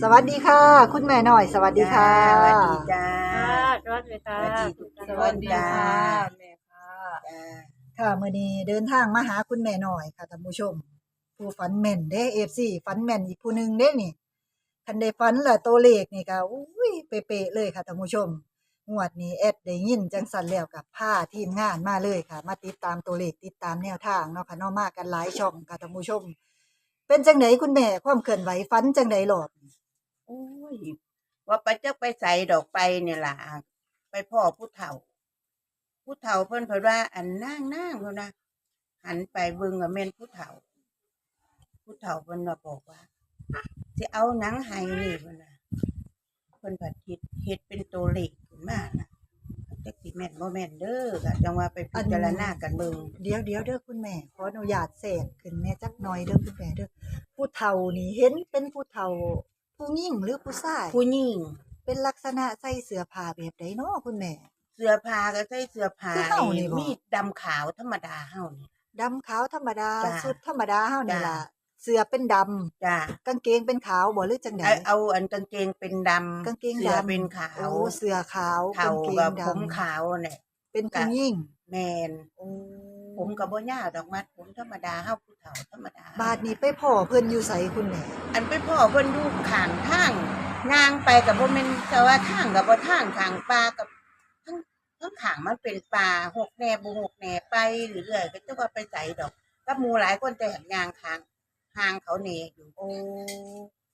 สวัสดีค่ะ คุณแม่หน่อย สวัสดีค่ะ สวัสดีจ้าค่ะสวัสดีค่ะ สวัสดีทุกท่านสวัสดีค่ะจ้าแม่ค่ะจ้าค่ะมื้อนี้เดินทางมาหาคุณแม่หน่อยค่ะท่านผู้ชม ผู้ฝันแม่นเด้ FC ฝันแม่นอีกผู้หนึงเด้นี่คันได้ฝันและตัวเลขนี่ก็อุ้ยเป๊ะๆเลยค่ะท่านผู้ชมงวดนี้แอดได้ยินจังสันแล้วกับผ้าทีมงานมาเลยค่ะ มาติดตามตัวเลขติดตามแนวทางเนาะค่ะเนาะมากันหลายช่องค่ะท่านผู้ชม เป็นจังไดคุณแม่ความเคลื่อนไหวฝันจังไดหลอด โอ้ยว่าไปเจ้าไปใส่ดอกไปเนี่ยล่ะไปพ่อผู้เฒ่า ผู้เฒ่าเพิ่นเพิ่นว่า อันนั่งนั่งเพิ่นนะหันไปเบิ่งว่าแม่นผู้เฒ่า ผู้เฒ่าเพิ่นว่าบอกว่าสิเอาหนังไห้นี่เพิ่นนะเพิ่นผัดเฮ็ดเฮ็ดเป็นตัวเลขขึ้นมานะจักสิแม่นบ่แม่นเด้อก็จังว่าไปพิจารณากันเบิ่งเดี๋ยวเดี๋ยวเด้อคุณแม่ขออนุญาตแทรกขึ้นแม่จักหน่อยเด้อคุณแม่เด้อผู้เฒ่านี่เห็นเป็นผู้เฒ่า ผู้หญิงหรือผู้ชายผู้หญิงเป็นลักษณะใส่เสื้อผ้าแบบใดเนาะคุณแม่ เสื้อผ้าก็ใส่เสื้อผ้าคือเฮานี่บ่ มีดดำขาวธรรมดาเฮานี่ ดำขาวธรรมดาจ้ะสุดธรรมดาเฮานี่จ้ะ ล่ะเสื้อเป็นดำจ้ากางเกงเป็นขาวบ่หรือจังได เอาเอาอันกางเกงเป็นดำกางเกงเสื้อดำเป็นขาวโอ้เสื้อขาวเท่ากางเกงกับดำผมขาวเนี่ยเป็นผู้หญิงแมนโอ้ ผมกับบ่ยาวดอกมัด ผมธรรมดาเฮาผู้เฒ่าธรรมดา บาดนี้ไปพ่อเพิ่นอยู่ไสคุณแม่อันไปพ่อเพิ่นอยู่ข้างทางนางไปกับบ่แม่นแต่ว่าทางกับบ่ทางข้างป่ากับทั้งทั้งข้างมันเป็นป่าหกแหน่บ่หกแหน่ไปเรื่อยๆก็จะว่าไปไสดอกกับหมู่หลายคนแต่หันยางทางห่างเขาแหน่อยู่โอ้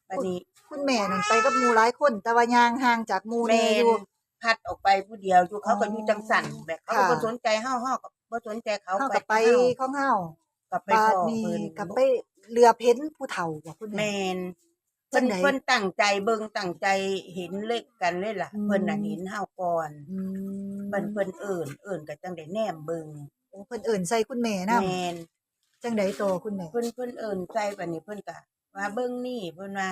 บัดนี้คุณแม่นั่นไปกับหมู่หลายคน แต่ว่าย่างห่างจากหมู่แม่แน่อนยู่ พัดออกไปผู้เดียวอยู่เขาก็อ๋อออยู่จังสั่นแบบเขาก็ค่ะบ่สนใจเฮาเฮาก็ บ่สนใจเขาเฮาก็ไปเฮาของเฮากับไปบาพ่ดอนี้เพิ่นกับไปเรือเพ้นผู้เฒ่าบ่คุณแมแม่นจัเพิ่นงใดเพิ่นตั้งใจเบิ่งตั้งใจเห็นเลขกันเลยล่ะอืมเพิ่นน่ะเห็นเฮาก่อนอืมเพิ่นเพิ่นเอิ้นเอิ้นก็จังได้แนมเบิ่งโอ้เพิ่นเอิ่นใส่คุณแม่นำแม่น จังไดโตคุณแม่ เพิ่นเพิ่นเอิ้นใจปานนี้เพิ่นก็ว่าเบิ่งนี่เพิ่นว่า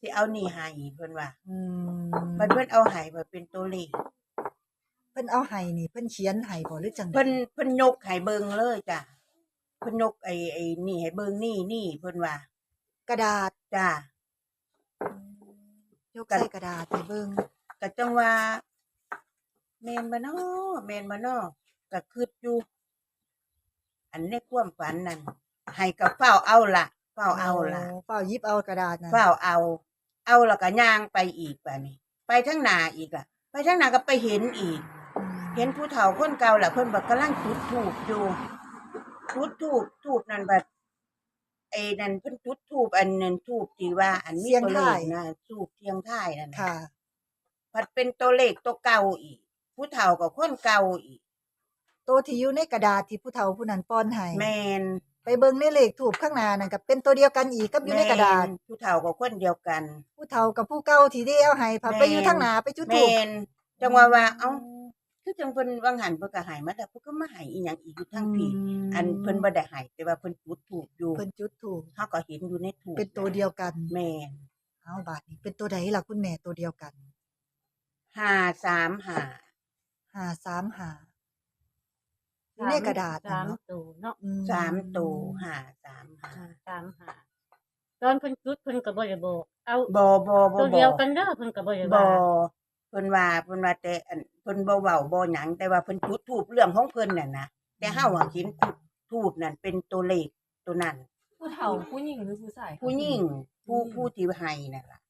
สิเอานี่ให้เพิ่นว่าอืมเพิ่นเพิ่นเอาให้มาเป็นตัวเลขเพิ่นเอาให้นี่เพิ่นเขียนให้บ่หรือจังใดเพิ่นเพิ่นยกให้เบิ่งเลยจ้ะเพิ่นยกไอ้ไอ้นี่ให้เบิ่งนี่นี่เพิ่นว่ากระดาษจ้ะ ยกใส่กระดาษให้เบิ่งก็จังว่าแม่นบ่น้อแม่นบ่น้อก็คิดอยู่ อันในความฝันนั่นให้กับเฝ้าเอาล่ะเฝ้าเอาล่ะโเฝ้าหยิบเอากระดาษนั่นเฝ้าเอา เอาแล้วก็ย่างไปอีกป่ะนี่ไปทั้งหน้าอีกล่ะ ไปทั้งหน้าก็ไปเห็นอีกอืม เห็นผู้เฒ่าคนเก่าล่ะเพิ่นบอกกำลังจุดธูปอยู่จุดธูปธูปนั่นบัดไอ้นั่นเพิ่นจุดธูปอันนั้นธูปที่ว่า อันมีตัวเลขนะธูปเทียงท้ายนั่นน่ะ ค่ะ ผัดเป็นตัวเลขตัวเก่าอีก ผู้เฒ่ากับคนเก่าอีก ตัวที่อยู่ในกระดาษที่ผู้เฒ่าผู้นั้นป้อนให้แมนไปเบิ่งในเลขถูกข้างหน้านั่นก็เป็นตัวเดียวกันอีกกับอยู่ในกระดาษ แม่นผู้เฒ่ากับคนเดียวกัน ผู้เฒ่ากับผู้เก่าที่ได้เอาให้ผัดไปอยู่ทางหน้าไปจุดแมถูก นจังว่าว่าเอ้า คือจังเพิ่นวังหันเพิ่นก็ใหายมาแต่เพิ่นก็มาใหายอีหยังอีกอยู่ทั้งพี่อันเพิ่นบ่ได้ใหายแต่ว่าเพิ่นจุดถูกอยู่เพิ่นจุดถูกเฮาก็เห็นอยู่ในถูกเป็นตัวเดียวกันแม่นเอาบาทนี้เป็นตัวใดล่ะคุณแม่ตัวเดียวกัน535ห้าสามห้าอยู่ในกระดาษสาน่ะมเนาะตัวเนาะอืสามตัว535อ่าสามหาตอนเพิ่นจุดเพิ่นก็บ่ได้บอกเอาบ่บ่บ่ตัวบ่เดียวกันเด้อเพิ่นก็บ่ได้บ่ว่าเพิ่นว่าเพิ่นว่าแต่อันเพิ่นบ่เว้าบ่หยังแต่ว่าเพิ่นจุดธูปเรื่องของเพิ่นน่ะนะแต่เฮาอะเห็นธูปนั่นเป็นตัวเลขตัวนั้น ผู้เฒ่าผู้หญิงหรือผู้ชายคะผู้หญิงผู้ผู้ที่ให้นั่นล่ะ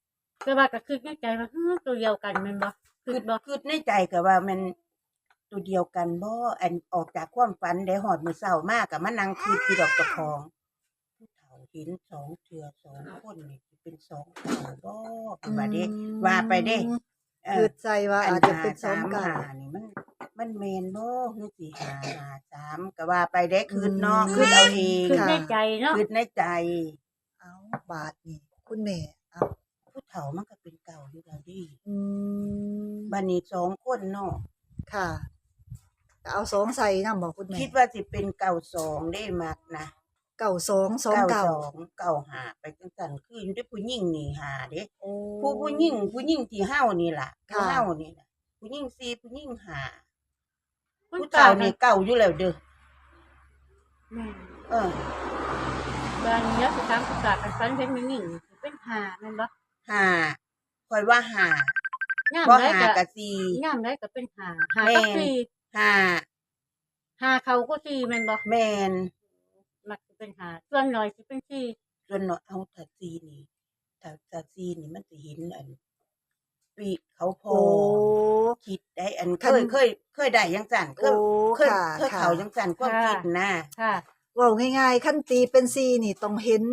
แต่ว่าก็คือในใจว่าฮึตัวเดียวกันแม่นบ่คืคืออบ่คือในใจก็ว่ามันตัวเดียวกันบ่อันออกจากความฝันได้ฮอดมื้อเช้ามาก็มานั่งคิดอยู่ดอกเจ้าของผู้เฒ่าเห็นสองเทื่อสองคนนี่สิเป็นสองเฒ่าบ่เพิ่นว่าเด้ว่าไปเด้เอ คืออใจว่าอาจจะเป็นสองหเก่าหานี่มัน มันแม่นบ่คือสิหาหาสามก็ว่าไปได้คืนเนาะอืมคืนเอาเองคือค่ะในใจเนาะคืนในใจ เอาบาทนี่คุณแม่เอาผู้เฒ่ามันก็เป็นเก่าอยู่แล้วดิอืมบัดนี้สองคนเนาะค่ะก็เอาสองใส่นำบอกคุณแม่คิดว่าสิเป็นเก่าสองได้มากนะ เก่าสองสองเก่าสองเก่าหาไปจังซั่นคืออยู่ได้ผู้หญิงนี่หาเด้โอ้ผู้ผู้หญิงผู้หญิงที่เฮานี่ล่ะผู้ค่ะเฮานี่ล่ะผู้หญิงสี่ผู้หญิงหาคุณผู้ตาเฒ่านี่นี่เก่าอยู่แล้วเด้อแม่นเออบ้านเนี้ยสิถามคุณตากันฝันเห็นมีหญิงเป็นหาแม่นบ่ห้าคอยว่าห้าย่ามบ่ได้ห้าก็กับสี่ย่ามได้ก็เป็นหาหาแม่กับนสี่ห้าหาเขาก็สี่แม่นบ่แมนมักสิ เป็นหาส่วนน้อยสิเป็นสี่ส่วนเนาะเอาถ้าซีนี่ถ้าถ้าซีนี่มันจะเห็นอันปีกเขาโพโอ้คิดได้อันเคคันยเคย เคยได้ยังสั่นเคโอ้ยเคยค่ะเคยค่ะเขายังสั่นความคิดนะค่ะเว้าง่ายๆคันตีเป็นซีนี่ต้องเห็น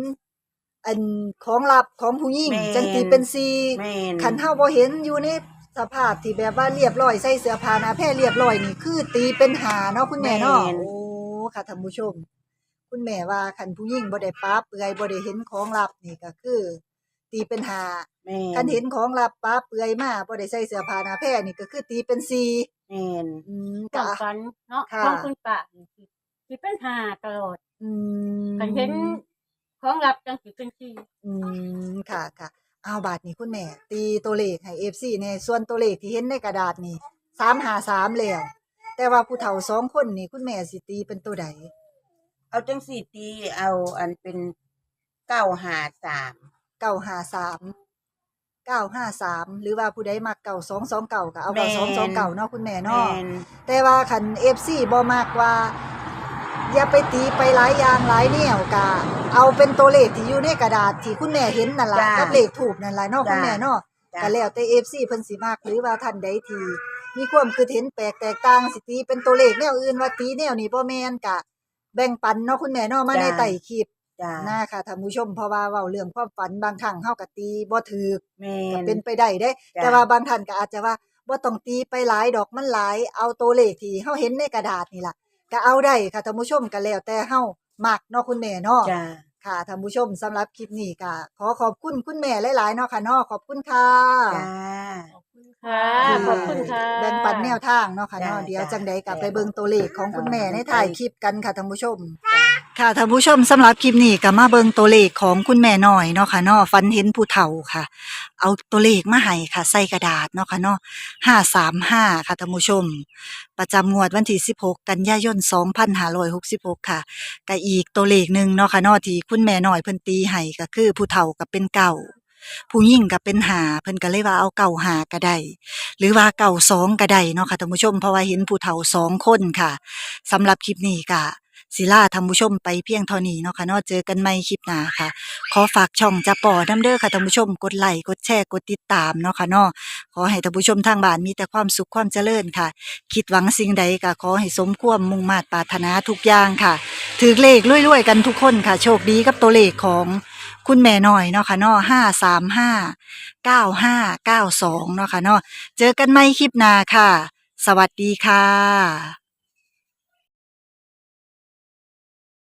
อันของลับของผู้หญิงแม่นจังตีเป็นซีแม่นคันเฮาบ่เห็นอยู่ในสภาพที่แบบว่าเรียบร้อยใส่เสื้อผ้าหน้าแพรเรียบร้อยนี่คือตีเป็นหาเนาะคุณแม่เนาะโอ้ค่ะท่านผู้ชม คุณแม่ว่าคันผู้หญิงบ่ได้ป๊าเปือยบ่ได้เห็นของลับนี่ก็คือ ตีเป็นหาแม่นคันเห็นของลับป๊าเปือยมาบ่ได้ใส่เสื้อผ้าหน้าแพรนี่ก็คือตีเป็นซีแม่น อืมควาก็มฝันเนาะค่ะของคุณป้านี่สิสิเป็นหาตลอดอืมคันเห็นของลับจังสิเป็นสี่อืมค่ะค่ะเอาบาทนี้คุณแม่ ตีตัวเลขให้ FC ในส่วนตัวเลขที่เห็นในกระดาษนี่353แล้วแต่ว่าผู้เฒ่าสองคนนี่คุณแม่สิตีเป็นตัวใด เอาจังสี่ตีเอาอันเป็นเก้าหาสาม953 953หรือว่าผู้ใดมักเก่า229ก็เอาเก่า229เนาะคุณแม่แม่เนาะนแต่ว่าคัน FC บ่มากว่า อย่าไปตีไปหลายอย่างหลายแนวกะเอาเป็นตัวเลขที่อยู่ในกระดาษที่คุณแม่เห็นนั่นล่ะจ้ะกับเลขถูกนั่นล่ะเนาะคุณแม่เนาะจ้ะก็แล้วแต่ FC เพิ่นสิมากหรือว่าท่านใดที่มีความคิดเห็นแปลกแตกต่างสิตีเป็นตัวเลขแนวอื่นว่าตีแนวนี้บ่แม่นกะ แบ่งปันเนาะคุณแม่เนาะมาในไต่คลิปจ้านะค่ะท่านผู้ชมเพราะว่าเว้าเรื่องความฝันบางครั้งเฮาก็ตีบ่ถูกแม่ก็นเป็นไปได้เด้จ้ะแต่ว่าบางท่านก็อาจจะว่าบ่ต้องตีไปหลายดอกมันหลาย เอาตัวเลขที่เฮาเห็นในกระดาษนี่ล่ะก็เอาได้ค่ะท่านผู้ชมก็แล้วแต่เฮามักเนาะคุณแม่เนาะจ้า ค่ะท่านผู้ชมสำหรับคลิปนี้ก็ขอขอบคุณคุณแม่หลายๆเนาะค่ะเนาะขอบคุณค่ะ จ้า ค่ะขอบคุณค่ะ แบ่งปันแนวทางเนาะค่ะเนาะจ้ะเดี๋ยวจ้ะจังใดกลับจ้ะไปเบิ่งตัวเลขของคุณแม่ในจ้ะถ่ายคลิปกันค่ะท่านผู้ชม ค่ะท่านผู้ชมสำหรับคลิปนี้ก็มาเบิงตัวเลขของคุณแม่หน้อยเนาะค่ะเนาะฝันเห็นผู้เฒ่าค่ะ เอาตัวเลขมาให้ค่ะ ใส่กระดาษเนาะค่ะเนาะ535ค่ะท่านผู้ชม ประจำงวดวันที่16กันยายน2566ค่ะก็อีกตัวเลขหนึ่งเนาะค่ะเนาะที่คุณแม่หน้อยเพิ่นตีให้ก็คือผู้เฒ่าก็เป็นเก่าผู้หญิงก็เป็นหาเพิ่นก็เลยว่าเอาเก่าหาก็ได้หรือว่าเก่าสองก็ได้เนาะค่ะท่านผู้ชมเพราะว่าเห็นผู้เฒ่าสองคนค่ะสำหรับคลิปนี้ก็ ศิลาท่านผู้ชมไปเพียงเท่านี้เนาะค่ะเนาะเจอกันใหม่คลิปหน้าค่ะ ขอฝากช่องจะปอน้ำเด้อค่ะท่านผู้ชมกดไลค์กดแชร์กดติดตามเนาะค่ะเนาะขอให้ท่านผู้ชมทางบ้านมีแต่ความสุขความเจริญค่ะ คิดหวังสิ่งใดก็ขอให้สมความมุ่งมาตรปรารถนาทุกอย่างค่ะถือเลขรวยๆกันทุกคนค่ะ โชคดีกับตัวเลขของคุณแม่หน้อยเนาะค่ะเนาะห้าสามห้าเก้าห้าเก้าสองเนาะค่ะเนาะเจอกันใหม่คลิปหน้าค่ะ สวัสดีค่ะ